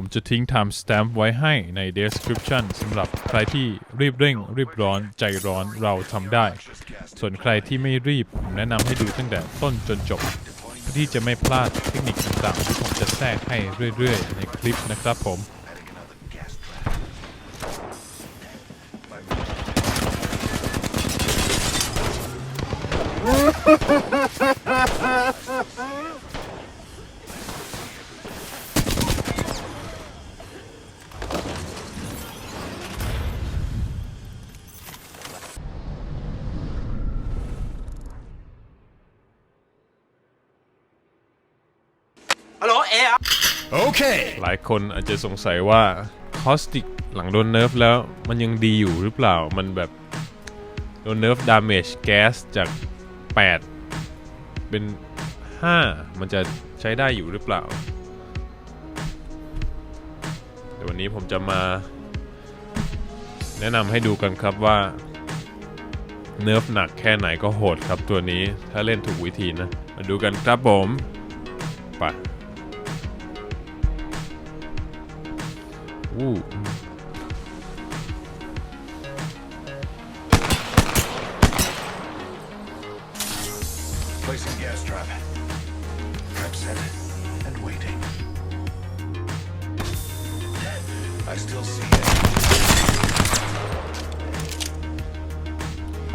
ผมจะทิ้ง time stamp ไว้ให้ใน description สำหรับใครที่รีบเร่ง รีบร้อนใจร้อนเราทำได้ ส่วนใครที่ไม่รีบ ผมแนะนำให้ดูตั้งแต่ต้นจนจบเพื่อที่จะไม่พลาดเทคนิคต่างๆที่ผมจะแทรกให้เรื่อยๆ ในคลิปนะครับผม ฮัลโหลเอ Okay. หลายคนอาจจะสงสัยว่าคอสติกหลังโดนเนิร์ฟแล้วมันยังดีอยู่หรือเปล่ามันแบบโดนเนิร์ฟดาเมจแก๊สจาก 8 เป็น 5 มันจะใช้ได้อยู่หรือเปล่า เดี๋ยววันนี้ผมจะมา แนะนำให้ดูกันครับว่า เนิร์ฟหนักแค่ไหนก็โหดครับตัวนี้ถ้าเล่นถูกวิธีนะ มาดูกันครับผมไป it.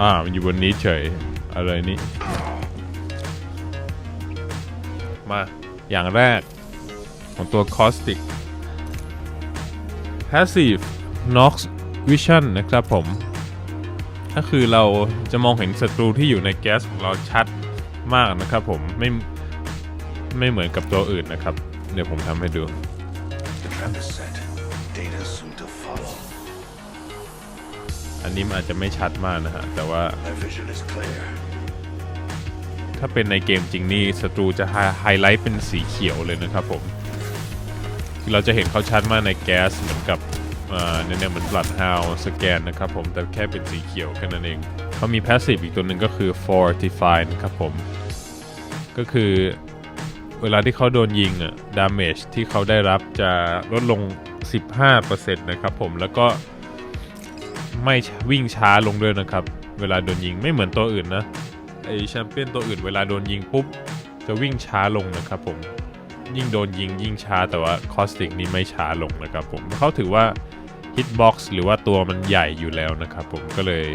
อ่ามันอยู่บนนี้เฉย อะไรนี่ มา อย่างแรกของตัว Caustic Passive Nox Vision นะครับผม ก็คือเราจะมองเห็นศัตรูที่อยู่ในแก๊สของเราชัดมากนะครับผม ไม่ไม่เหมือนกับตัวอื่นนะครับ เดี๋ยวผมทำให้ดู The trap is set. Data soon to follow. อันนี้มันอาจจะไม่ชัดมากนะฮะ แต่ว่า My vision is clear. ถ้าเป็นในเกมจริงนี่ศัตรูจะไฮไฮไลท์เป็นสีเขียวเลยนะครับผม คือเราจะเห็นเขาชัดมากในแก๊สเหมือนกับเนี่ยเนี่ยเหมือน Bloodhound สแกนนะครับผมแต่แค่เป็นสีเขียวแค่นั้นเองเขามี Passive อีกตัวหนึ่งก็คือ Fortify นะครับผม ก็คือเวลาที่เขาโดนยิงอะดาเมจที่เขาได้รับจะลดลง 15%นะครับผมแล้วก็ไม่วิ่งช้าลงด้วยนะครับ เวลาโดนยิงไม่เหมือนตัวอื่นนะไอแชมเปี้ยนตัวอื่นเวลาโดนยิงปุ๊บจะวิ่งช้าลงนะครับผม ยิ่งโดนยิงยิ่งช้าแต่ว่าคอสติกนี่ไม่ช้าลงนะครับผมเขาถือว่าฮิตบ็อกซ์หรือว่าตัวมันใหญ่อยู่แล้วนะครับผมก็เลย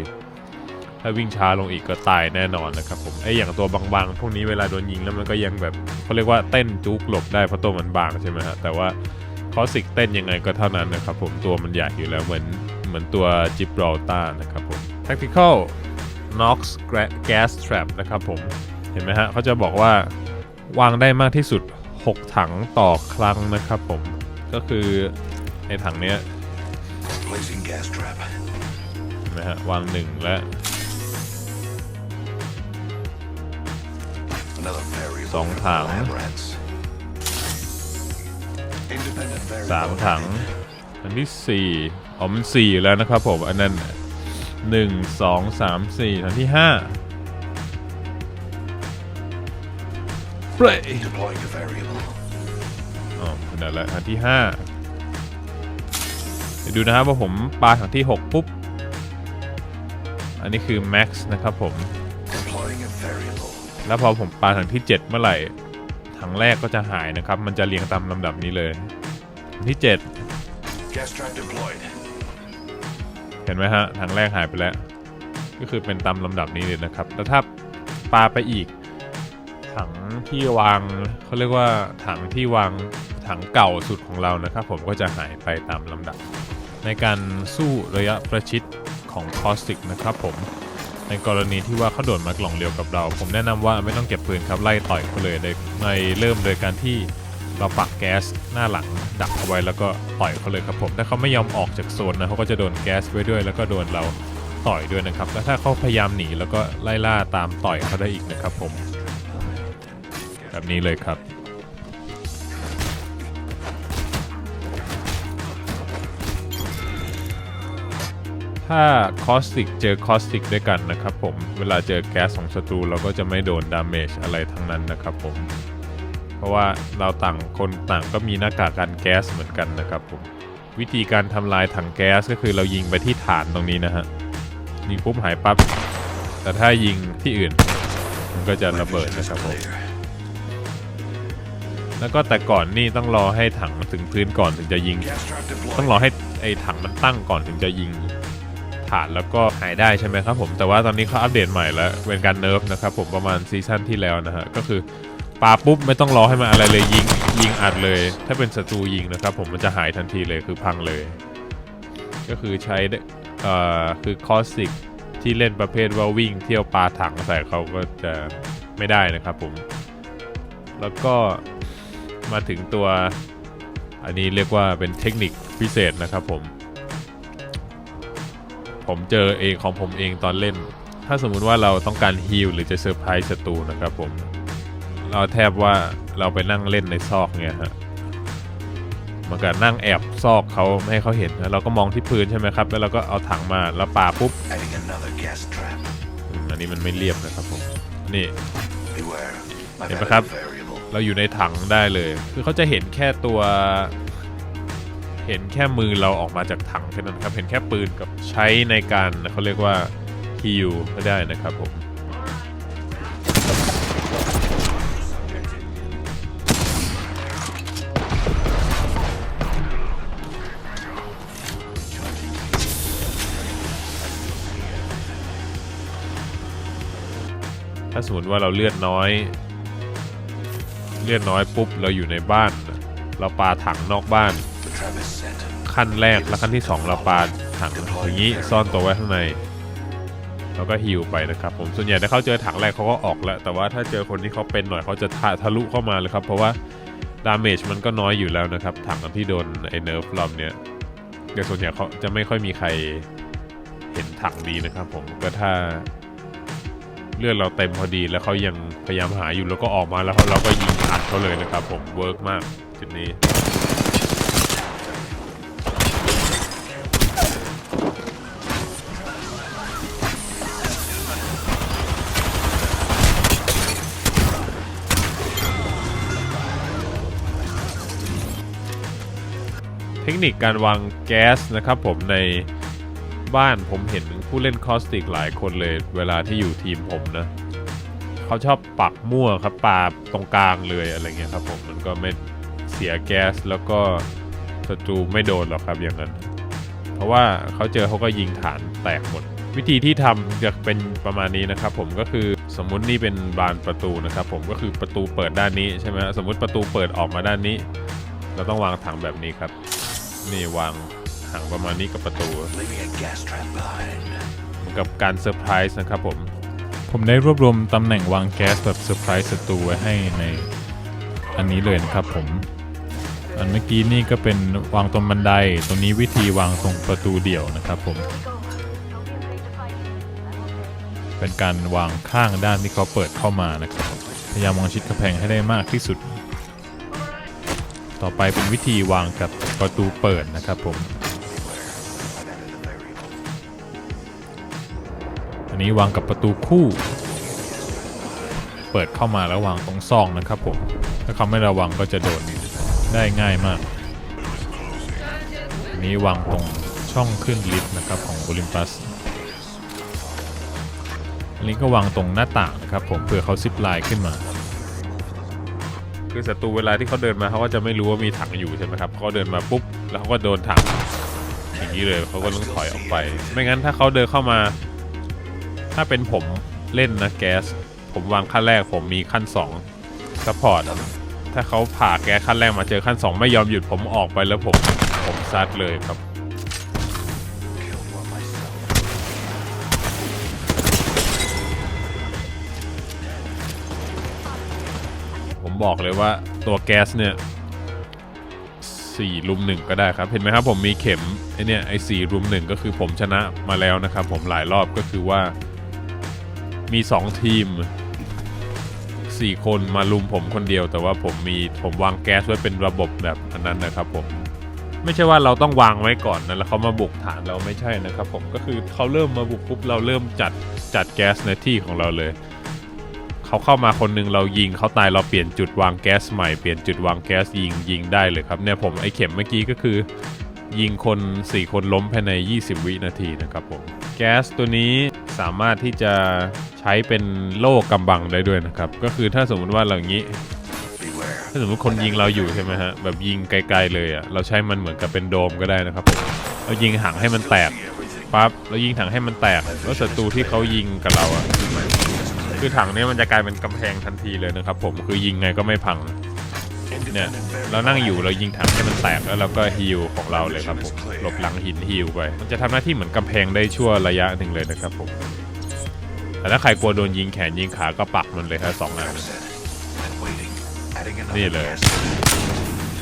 ถ้าวิ่งช้าลงอีกก็ตายแน่นอนนะครับผมไออย่างตัวบางๆ พวกนี้เวลาโดนยิงแล้วมันก็ยังแบบเขาเรียกว่าเต้นจุกหลบได้เพราะตัวมันบางใช่ไหมฮะแต่ว่าคอสติกเต้นยังไงก็เท่านั้นนะครับผมตัวมันใหญ่อยู่แล้วเหมือนเหมือนตัวจิบรอลตานะครับผม tactical Nox Gas Trap นะครับผมเห็นไหมฮะเขาจะบอกว่าวางได้มากที่สุด 6 ถังต่อครั้งนะครับผม ก็คือในถังเนี้ย Placing gas trap. เห็นไหมฮะวาง1และ Another variable. Song for the thẳng. lab rats. Independent variable. 3ถัง อันที่4อ๋อมัน4อยู่แล้วนะครับผม อันนั้น1 2 3 4ถังที่5 เปรย์ Deploying a variable. อ๋อขนาดละถังที่5เดี๋ยวดูนะครับว่าผมปาถังที่ 6 ปุ๊บ อันนี้คือ max นะครับผม Deploying a variable. แล้วพอผมปาถังที่ 7 เมื่อไหร่ถังแรกก็จะหายนะครับ มันจะเรียงตามลำดับนี้เลยถังที่7 Gas trap deployed. เห็นไหมฮะถังแรกหายไปแล้ว ก็คือเป็นตามลำดับนี้เลยนะครับ แล้วถ้าปาไปอีก ถังที่วางเขาเรียกว่าถังที่วางถังเก่าสุดของเรานะครับ ผมก็จะหายไปตามลำดับ ในการสู้ระยะประชิดของคอสติกนะครับผมในกรณีที่ว่าเขาโดดมากล่องเดียวกับเรา ผมแนะนำว่าไม่ต้องเก็บปืนครับไล่ต่อยเขาเลยโดยในเริ่มโดยการที่เราปักแก๊สหน้าหลังดักเอาไว้แล้วก็ต่อยเขาเลยครับผมถ้าเขาไม่ยอมออกจากโซนนะเขาก็จะโดนแก๊สไว้ด้วย แล้วก็โดนเราต่อยด้วยนะครับ แล้วถ้าเขาพยายามหนีแล้วก็ไล่ล่าตามต่อยเขาได้อีกนะครับผม แบบนี้เลยครับ ถ้าคอสติกเจอคอสติกด้วยกันนะครับผม เวลาเจอแก๊สของศัตรูเราก็จะไม่โดนดาเมจอะไรทั้งนั้นนะครับผม เพราะว่าเราต่างคนต่างก็มีหน้ากากกันแก๊สเหมือนกันนะครับผม วิธีการทำลายถังแก๊สก็คือเรายิงไปที่ฐานตรงนี้นะฮะ ยิงปุ๊บหายปั๊บ แต่ถ้ายิงที่อื่นมันก็จะระเบิดนะครับผม แล้วก็แต่ก่อนนี่ต้องรอให้ถังถึงพื้นก่อนถึงจะยิง ต้องรอให้ไอ้ถังมันตั้งก่อนถึงจะยิงฐานแล้วก็หายได้ใช่ไหมครับผม แต่ว่าตอนนี้เขาอัปเดตใหม่แล้วเป็นการเนิร์ฟนะครับผมประมาณซีซั่นที่แล้วนะฮะก็คือปาปุ๊บไม่ต้องรอให้มันอะไรเลยยิงยิงอัดเลย ถ้าเป็นศัตรูยิงนะครับผมมันจะหายทันทีเลยคือพังเลย ก็คือใช้เอ่อคือคอสติกที่เล่นประเภทว่าวิ่งเที่ยวปาถังใส่เขาก็จะไม่ได้นะครับผม แล้วก็ มาถึงตัว อันนี้เรียกว่าเป็นเทคนิคพิเศษนะครับผม ผมเจอเองของผมเองตอนเล่น ถ้าสมมุติว่าเราต้องการฮีลหรือจะเซอร์ไพรส์ศัตรูนะครับผม เราแทบว่าเราไปนั่งเล่นในซอกเนี่ยฮะเหมันก็นั่งแอบซอกเขาไม่ให้เขาเห็นนะเราก็มองที่พื้นใช่ไหมครับ แล้วเราก็เอาถังมาแล้วปาปุ๊บอันนี้มันไม่เรียบนะครับผม นี่ Beware. I've Hey, added Bakab. a variable. เราอยู่ในถังได้เลย คือเขาจะเห็นแค่ตัว เห็นแค่มือเราออกมาจากถังแค่นั้นครับ เห็นแค่ปืนกับใช้ในการเขาเรียกว่าฮิวก็ได้นะครับผมถ้าสมมติว่าเราเลือดน้อย เลือดน้อยปุ๊บเราอยู่ในบ้าน เราปาถังนอกบ้าน ขั้นแรกและขั้นที่ 2 เราปาถังอย่างนี้ซ่อนตัวไว้ข้างในแล้วก็ฮิวไปนะครับผมส่วนใหญ่ถ้าเขาเจอถังแรกเขาก็ออกแล้ว แต่ว่าถ้าเจอคนที่เขาเป็นหน่อยเขาจะทะทะลุเข้ามาเลยครับ เพราะว่าดาเมจมันก็น้อยอยู่แล้วนะครับ ถังที่โดนไอ้เนิร์ฟลอมเนี่ยแต่ส่วนใหญ่เขาจะไม่ค่อยมีใครเห็นถังดีนะครับผมก็ถ้า เลือดเราเต็มพอดีแล้วเขายังพยายามหาอยู่แล้วก็ออกมาแล้วเราก็ยิงอัดเขาเลยนะครับผมเวิร์กมากจุดนี้เทคนิคการวางแก๊สนะครับผมใน บ้านผมเห็นผู้เล่นคอสติกหลายคนเลยเวลาที่อยู่ทีมผมนะเขาชอบปักมั่วครับปาตรงกลางเลยอะไรเงี้ยครับผมมันก็ไม่เสียแก๊สแล้วก็ศัตรูไม่โดนหรอกครับอย่างนั้น เพราะว่าเขาเจอเขาก็ยิงฐานแตกหมด วิธีที่ทำจะเป็นประมาณนี้นะครับผมก็คือสมมุตินี่เป็นบานประตูนะครับผมก็คือประตูเปิดด้านนี้ใช่ไหมสมมุติประตูเปิดออกมาด้านนี้ เราต้องวางถังแบบนี้ครับ นี่วาง ถังประมาณนี้กับประตู Leaving a gas trap behind. เหมือนกับการเซอร์ไพรส์นะครับผม ผมได้รวบรวมตำแหน่งวางแก๊สแบบเซอร์ไพรส์ศัตรูไว้ให้ในอันนี้เลยนะครับผม อันเมื่อกี้นี่ก็เป็นวางตรงบันได ตรงนี้วิธีวางตรงประตูเดี่ยวนะครับผม เป็นการวางข้างด้านที่เขาเปิดเข้ามานะครับ พยายามวางชิดกระแพงให้ได้มากที่สุดต่อไปเป็นวิธีวางกับประตูเปิดนะครับผม นนี้วางกับประตูคู่ เปิดเข้ามาแล้ววางตรงซองนะครับผม ถ้าเขาไม่ระวังก็จะโดนได้ง่ายมากอันนี้วางตรงช่องขึ้นลิฟต์นะครับของโอลิมปัสอันนี้ก็วางตรงหน้าต่างนะครับผมเพื่อเขาซิปไลน์ขึ้นมา คือศัตรูเวลาที่เขาเดินมาเขาก็จะไม่รู้ว่ามีถังอยู่ใช่ไหมครับเขาเดินมาปุ๊บแล้วเขาก็โดนถังอย่างนี้เลยเขาก็ต้องถอยออกไป ไม่งั้นถ้าเขาเดินเข้ามา ถ้าเป็นผมเล่นนะแก๊ส ผมวางขั้นแรกผมมีขั้น2ซัพพอร์ตถ้าเขาผ่าแก๊สขั้นแรกมาเจอขั้น 2 ไม่ยอมหยุดผมออกไปแล้วผมผมซัดเลยครับผมบอกเลยว่าตัวแก๊สเนี่ยสี่ลุมหนึ่งก็ได้ครับ เห็นไหมครับผมมีเข็มไอเนี่ยไอสี่ลุมหนึ่งก็คือผมชนะมาแล้วนะครับผมหลายรอบก็คือว่า มีสองทีมสี่คนมาลุมผมคนเดียว แต่ว่าผมมีผมวางแก๊สไว้เป็นระบบแบบอันนั้นนะครับผมไม่ใช่ว่าเราต้องวางไว้ก่อนนะแล้วเขามาบุกฐานเราไม่ใช่นะครับผมก็คือเขาเริ่มมาบุกปุ๊บเราเริ่มจัดจัดแก๊สในที่ของเราเลยเขาเข้ามาคนหนึงเรายิงเขาตายเราเปลี่ยนจุดวางแก๊สใหม่เปลี่ยนจุดวางแก๊สยิงยิงได้เลยครับเนี่ยผมไอเข็มเมื่อกี้ก็คือ ยิงคน 4 คนล้มภายใน 20 วินาทีนะครับผมแก๊สตัวนี้สามารถที่จะ ใช้เป็นโล่กำบังได้ด้วยนะครับ ก็คือถ้าสมมติว่าเราอย่างนี้ ถ้าสมมติคนยิงเราอยู่ใช่ไหมฮะแบบยิงไกลๆเลยอะเราใช้มันเหมือนกับเป็นโดมก็ได้นะครับเรายิงถังให้มันแตกปั๊บเรายิงถังให้มันแตกแล้วศัตรูที่เขายิงกับเราอะคือถังนี้มันจะกลายเป็นกำแพงทันทีเลยนะครับ ผมคือยิงไงก็ไม่พังเนี่ยเรานั่งอยู่เรายิงถังให้มันแตกแล้วเราก็ฮิลของเราเลยครับผมหลบหลังหินฮิลไป มันจะทำหน้าที่เหมือนกำแพงได้ชั่วระยะหนึ่งเลยนะครับผม แต่ถ้าใครกลัวโดนยิงแขนยิงขาก็ปักมันเลยครับสองอันนี่เลย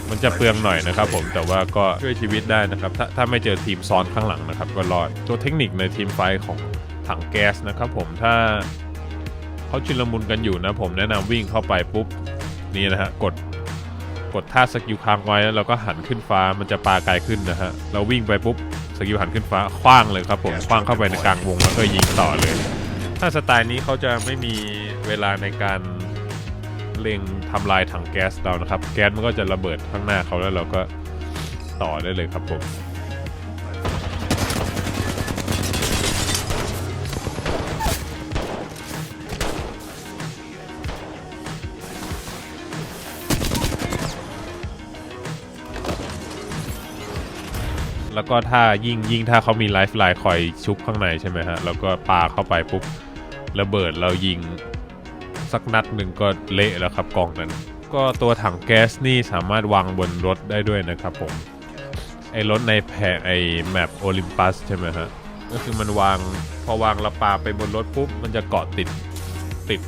มันจะเปลืองหน่อยนะครับผมแต่ว่าก็ช่วยชีวิตได้นะครับ ถ้าถ้าไม่เจอทีมซ้อนข้างหลังนะครับ ก็รอดตัวเทคนิคในทีมไฟของถังแก๊สนะครับผมถ้าเขาชุลมุนกันอยู่นะ ผมแนะนำวิ่งเข้าไปปุ๊บนี่นะฮะกดกดท่าสกิลค้างไว้แล้วเราก็หันขึ้นฟ้ามันจะปาไกลขึ้นนะฮะเราวิ่งไปปุ๊บสกิลหันขึ้นฟ้าคว้างเลยครับผมคว้างเข้าไปในกลางวงแล้วก็ยิงต่อเลย ถ้าสไตล์นี้เขาจะไม่มีเวลาในการเล็งทำลายถังแก๊สเรานะครับ แก๊สมันก็จะระเบิดข้างหน้าเขาแล้วเราก็ต่อได้เลยครับผมแล้วก็ถ้ายิ่งยิ่งถ้าเขามีไลฟ์ไลน์คอยชุบข้างในใช่ไหมฮะ แล้วก็ปาเข้าไปปุ๊บ ระเบิดเรายิง สักนัดหนึ่งก็เละแล้วครับกองนั้น ก็ตัวถังแก๊สนี่สามารถวางบนรถได้ด้วยนะครับผม ไอ้รถในแพรไอ้แมปโอลิมปัสใช่ไหมฮะก็คือมันวางพอวางและปาไปบนรถปุ๊บ มันจะเกาะติดติด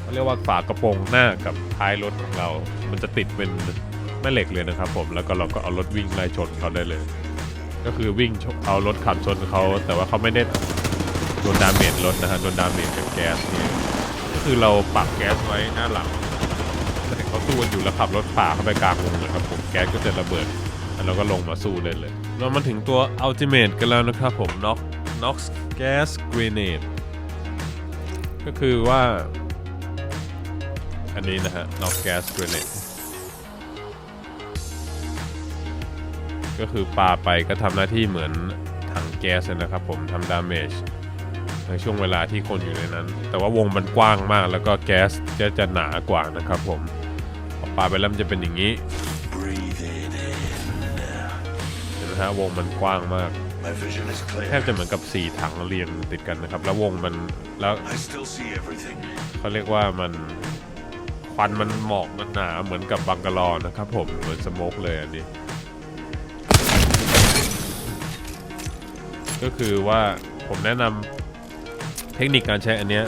เขาเรียกว่าฝากระโปรงหน้ากับท้ายรถของเรา มันจะติดเป็นแม่เหล็กเลยนะครับผมแล้วก็เราก็เอารถวิ่งไล่ชนเขาได้เลย ก็คือวิ่งเอารถขับชนเขาแต่ว่าเขาไม่ได้ โดนดาเมจรถนะฮะโดนดาเมจจากแก๊สเนี่ยก็คือเราปักแก๊สไว้หน้าหลังถ้าเห็นเขาสู้กันอยู่แล้วขับรถฝ่าเข้าไปกลางวงนะครับผมแก๊สก็จะระเบิดแล้วเราก็ลงมาสู้เลยเลย เรามาถึงตัว Ultimate กันแล้วนะครับผม Nox Nox Gas Grenade ก็คือว่า อันนี้นะฮะ Nox Gas Grenade ก็คือปาไปก็ทำหน้าที่เหมือนถังแก๊สเลยนะครับผมทำดาเมจ ในช่วงเวลาที่คนอยู่ในนั้น แต่ว่าวงมันกว้างมาก แล้วก็แก๊สจะจะหนากว่านะครับผมพอปาไปแล้วมันจะเป็นอย่างนี้เห็นไหมฮะวงมันกว้างมากแทบจะเหมือนกับ 4 ถังเรียงติดกันนะครับ แล้ววงมันแล้วเขาเรียกว่ามันควันมันหมอกมันหนาเหมือนกับบังกะลอนะครับผมเหมือนสโมกเลยอันนี้ ก็คือว่าผมแนะนำ เทคนิคการใช้อันเนี้ย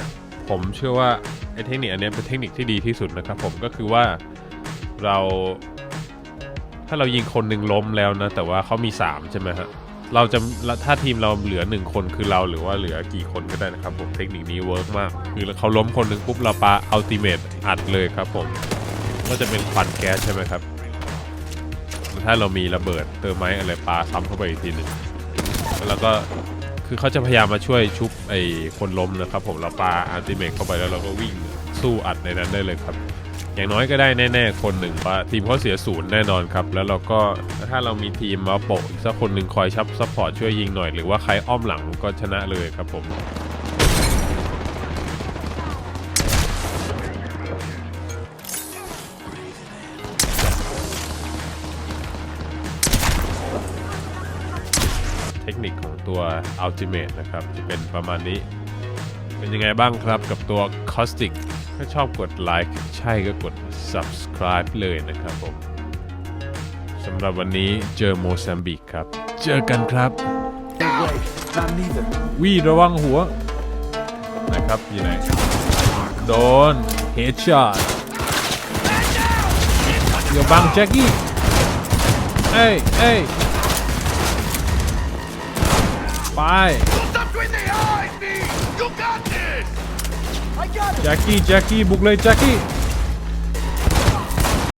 ผมเชื่อว่าไอ้เทคนิคอันเนี้ยเป็นเทคนิคที่ดีที่สุดนะครับผมก็คือว่าเรา ถ้าเรายิงคนหนึ่งล้มแล้วนะ แต่ว่าเขามี 3 ใช่ไหมฮะเราจะถ้าทีมเราเหลือ 1 คนคือเราหรือว่าเหลือกี่คนก็ได้นะครับผมเทคนิคนี้เวิร์กมาก คือเขาล้มคนหนึ่งปุ๊บเราปาอัลติเมตอัดเลยครับผมก็จะเป็นควันแก๊สใช่ไหมครับถ้าเรามีระเบิดเติมไม้อะไรปาซ้ำเข้าไปอีกทีหนึ่งแล้วก็ คือเขาจะพยายามมาช่วยชุบไอ้คนล้มนะครับ ผมเราปาอัลติเมกเข้าไปแล้วเราก็วิ่งสู้อัดในนั้นได้เลยครับ อย่างน้อยก็ได้แน่ ๆ คนหนึ่งว่าทีมเขาเสียศูนย์แน่นอนครับ แล้วเราก็ถ้าเรามีทีมมาโปะอีกสักคนหนึ่งคอยชับซัพพอร์ตช่วยยิงหน่อยหรือว่าใครอ้อมหลังก็ชนะเลยครับผม Ultimate นะครับจะเป็นประมาณนี้ เป็นยังไงบ้างครับกับตัว Caustic ถ้าชอบกดไลค์ใช่ก็กด subscribe เลยนะครับผมสำหรับวันนี้เจอโมซัมบิกครับ เจอกันครับ วีระวังหัว นะครับอยู่ไหนโดน headshot เดี๋ยวบังแจ็คกี้เอ้ยเอ้ย got this! แจ็คกี้แจ็คกี้บุกเลยแจ็คกี้